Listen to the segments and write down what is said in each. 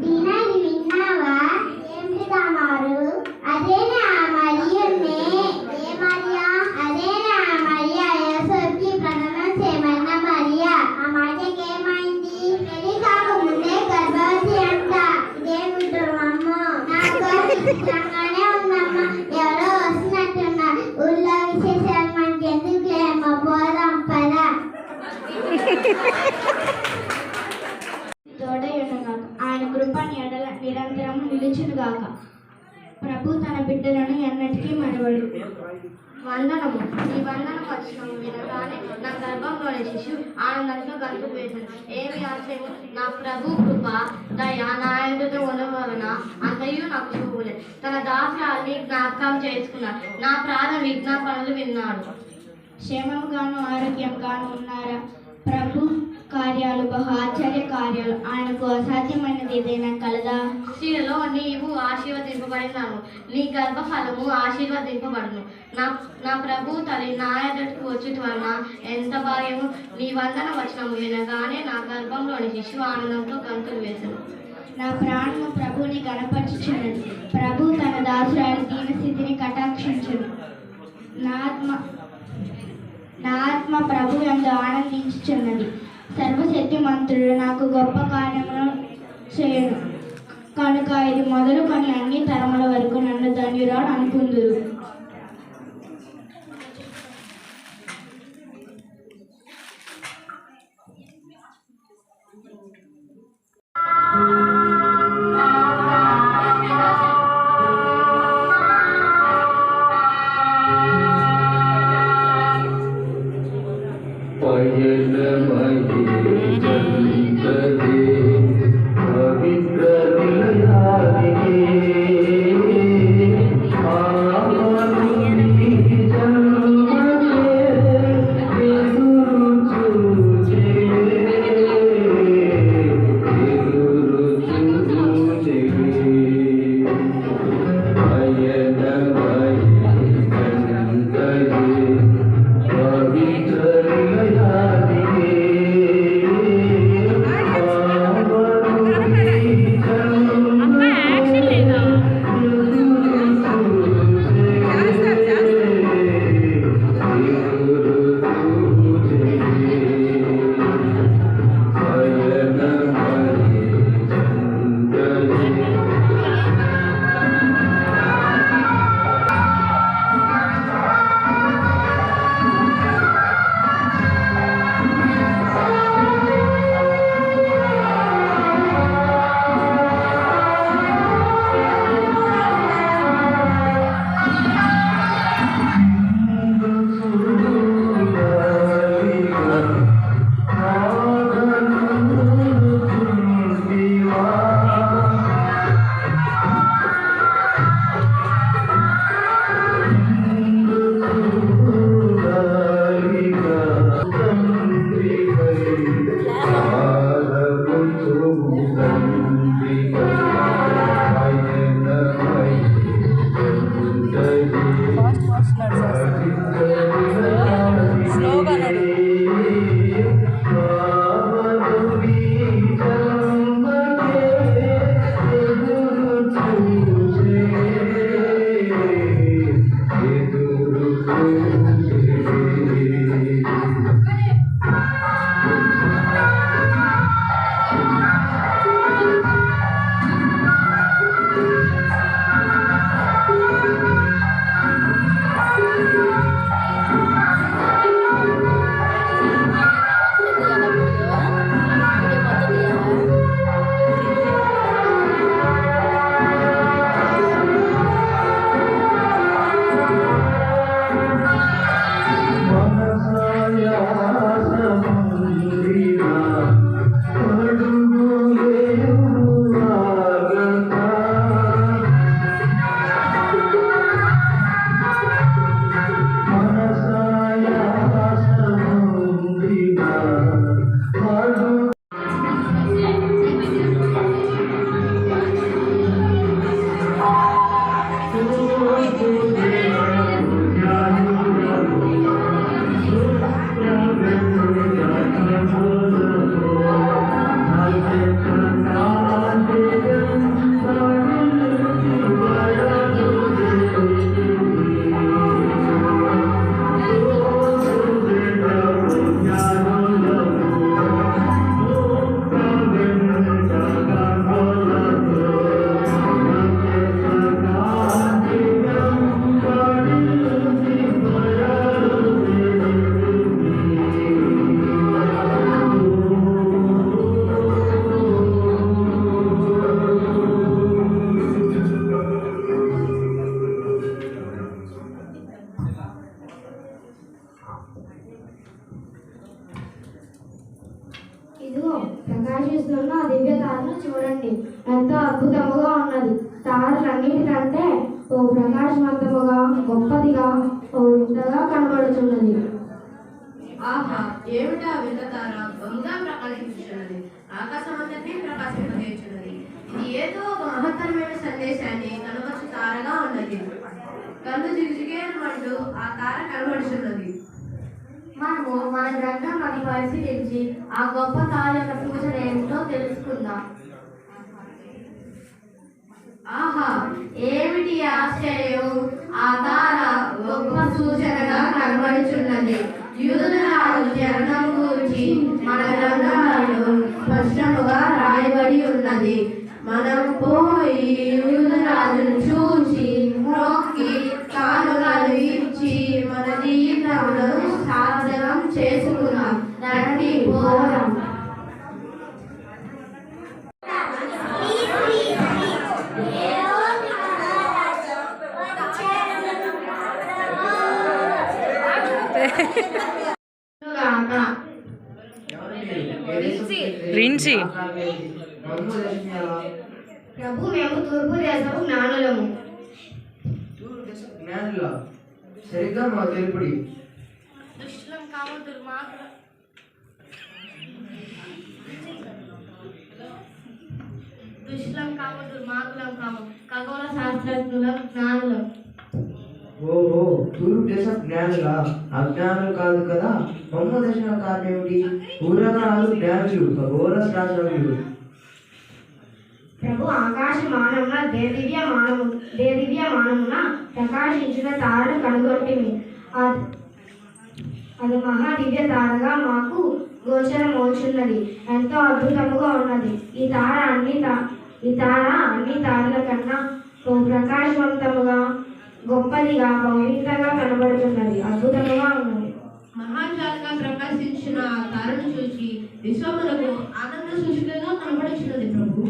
దీనాని విన్నావా? ఏమిటి దామారు నా గర్భంలోని శిశు ఆనందంతో గంతు ఏమి ఆశ్చర్యము నా ప్రభు కృప దయ నాయుడితో ఉండవలన అంతయు నాకు చూపులే తన దాసురాల్ని జ్ఞాపకం చేసుకున్నాడు నా ప్రాణ విజ్ఞాపనలు విన్నాడు. క్షేమముగాను ఆరోగ్యంగాను ఉన్నారా? ప్రభు కార్యాలు బహు ఆశ్చర్య కార్యాలు. ఆయనకు అసాధ్యమైనది ఏదైనా కలదా? స్త్రీలలో నీవు ఆశీర్వదింపబడినావు. నీ గర్భఫలము ఆశీర్వదింపబడును. నా నా ప్రభు తల్లి నా ఎదుటికి వచ్చుట వలన ఎంత భాగ్యము నీ వందన వచనము వినగానే నా గర్భంలోని శిశువు ఆనందంతో గంతులు వేసను. నా ప్రాణము ప్రభుని కనపరుచుచున్నది ప్రభు తన దాసురాలి దీనస్థితిని కటాక్షించును. నా ఆత్మ నా ఆత్మ ప్రభు ఎందు ఆనందించుచున్నది. సర్వశక్తిమంతుడు నాకు గొప్ప కార్యములు చేయను కనుక ఇది మొదలుకొని అన్ని తరముల వరకు నన్ను ధన్యురాడు అనుకుందురు. తారలన్నిటికంటే ఓ ప్రకాశవంతముగా గొప్పదిగా ఓ వింతగా కనబడుతున్నది ఆహా ఏమిటా విన్నతార బహుగా ప్రకాశించున్నది ఆకాశమంతటినీ ప్రకాశింపజేస్తున్నది ఇది ఏదో ఒక మహత్తరమైన సందేశాన్ని కనవచ్చు తారగా ఉన్నది. కళ్ళు జిగుజిగేమంటూ ఆ తార కనబడుచున్నది. మనము మన గ్రంథంలోని పరిశీలించి ఆ గొప్ప తార యొక్క సూచన ఏమిటో తెలుసుకుందాం. ఆహా ఏమిటి ఆశ్చర్యం? ఆ తార గొప్ప సూచనగా కనబడుచున్నది. యూదురాజు జననం గురించి మన గ్రంథాలలో స్పష్టముగా రాయబడి ఉన్నది. మనం పోయి యూదురాజును చూ రిన్సి. ప్రభు మేము తూర్పు దేశపు జ్ఞానులము. జ్ఞానుల సరిగ్గా మా తెలుపుడి. దుష్టులం కామ దుర్మార్గులం దుష్టులం కామ దుర్మార్గులం కామ. ఖగోళ శాస్త్రజ్ఞులం జ్ఞానులం. ఓహో తూర్పు దేశం జ్ఞానులా? అజ్ఞానులు కాదు కదా? బొమ్మ దర్శన కారణం పూర్వకాలు జ్ఞానులు ఘోర శాస్త్రజ్ఞులు ప్రభు ఆకాశ మానమున దేదివ్య మానము దేదివ్య మానమున ప్రకాశించిన తారను కనుగొట్టింది అది అది మహా దివ్య తారగా మాకు గోచరమవుచున్నది. ఎంతో అద్భుతముగా ఉన్నది. ఈ తార అన్ని తా- ఈ తార అన్ని తారల కన్నా ప్రకాశవంతముగా గొప్పదిగా పవిత్రంగా కనబడుతున్నది అద్భుతముగా ఉన్నది. మహాజాలుగా ప్రకాశించిన ఆ తారను చూసి విశ్వమునకు ఆనంద సూచికగా కనబడుచున్నది ప్రభు.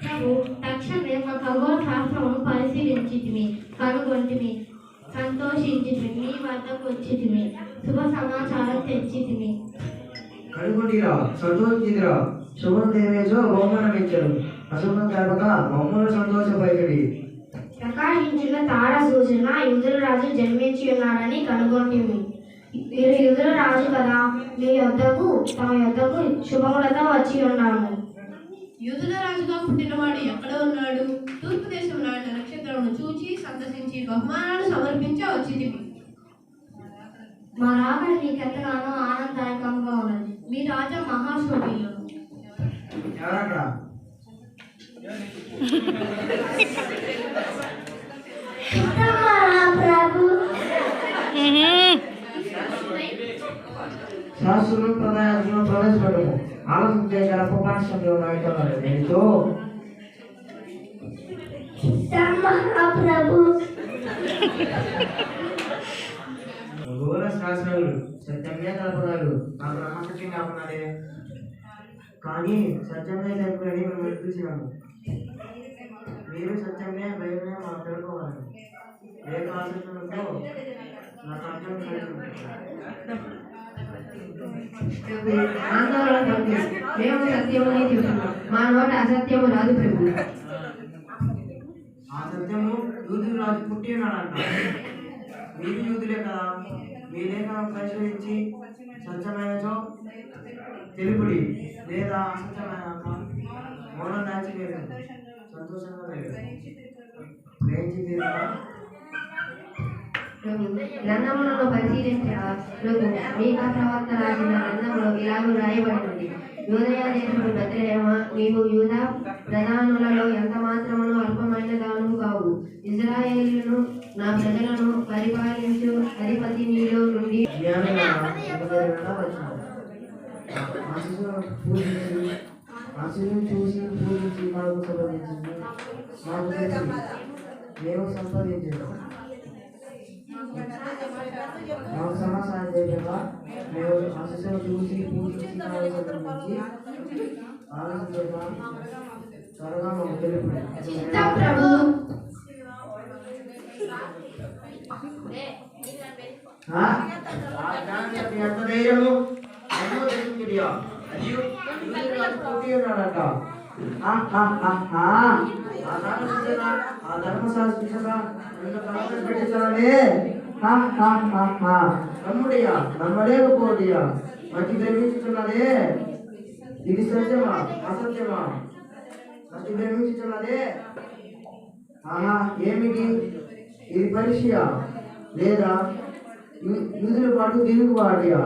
ప్రభు తక్షణమే మా ఖగోళ శాస్త్రమును పరిశీలించితిమి కనుగొంటిమి సంతోషించితిమి మీ వద్దకు వచ్చితిమి శుభ సమాచారం తెచ్చితిమి. కనుగొండిరా సంతోషించిదిరా శుభం దేవేజో బహుమానం ఇచ్చరు అశుభం జరపక మమ్మల్ని సంతోషపరిచడి ప్రకాశించిన తార సూచన యుధుల రాజు జన్మించి ఉన్నాడని కనుగొంటిమి. మీరు యుధుల రాజు కదా మీ యొద్దకు తమ యొద్దకు శుభములతో వచ్చి ఉన్నాము యూదుల రాజుగా పుట్టినవాడు ఎక్కడ ఉన్నాడు? తూర్పు దేశం నాటి నక్షత్రమును చూచి సంతసించి బహుమానాలు సమర్పించి వచ్చింది మా రాకడ నీకెంతగానో ఆనందదాయకంగా ఉన్నది. మీ రాజా మహాశోభిలు శాస్త్రులు ప్రధాన ప్రవేశపెట్టము ఆలోచన చేయగల ఉపకాశంలో నాయకున్నారు దీనితో ప్రభు శాస్త్రాలు సత్యమే కలపడాలు కానీ సత్యమే తెలుపుకొని మేము చూసినాము మీరు సత్యమే భయమే మా తెలుసుకోవాలి ఏ ఆలోచనతో నా సత్యం ఆందోళన మేము సత్యమునే చెబుతున్నాం మా నోట అసత్యము రాదు ప్రభు ఆ సత్యము యూదులు రాజు పుట్టి ఉన్నాడంట. మీరు యూదులే కదా. మీరే కదా సత్యమైనచో తెలుపుడి లేదా అసత్యమైన మౌనం సంతోషంగా లేదు గ్రంథములను పరిశీలించగా ప్రభు మీకా ప్రవక్త రాసిన గ్రంథంలో ఇలాగ రాయబడినది యూదయ దేశము బెత్లహేమ నీవు యూద ప్రధానులలో ఎంత మాత్రమును అల్పమైన దాను కావు. ఇజ్రాయేలును నా ప్రజలను పరిపాలించు అధిపతి నీలో నుండి జ్ఞానంగా ఆశీస్సును చూసి పూజించి మాకు సంపాదించింది. మాకు మేము సంపాదించాము మాకు సమాచారం చేయగా మేము ఆశీస్సును చూసి పూజించి మాకు సంపాదించి ఆలోచించగా త్వరగా మాకు తెలుపు ఆ? ఆ ఎంత ధైర్యము ఎన్నో తెలిసిందియా. అయ్యో, ఉన్నాడట ఆ ధర్మశాస్త్ర ఆ నమ్ముడియా నమ్మలేకపోడియా మతి ప్రేమించుతున్నదే ఇది సత్యమా? అసత్యమా? మతి ప్రేమించుతున్నదే ఆహా ఏమిటి? ఇది పరీక్ష లేదా? యూదుల పాటు తిరుగుబాటియా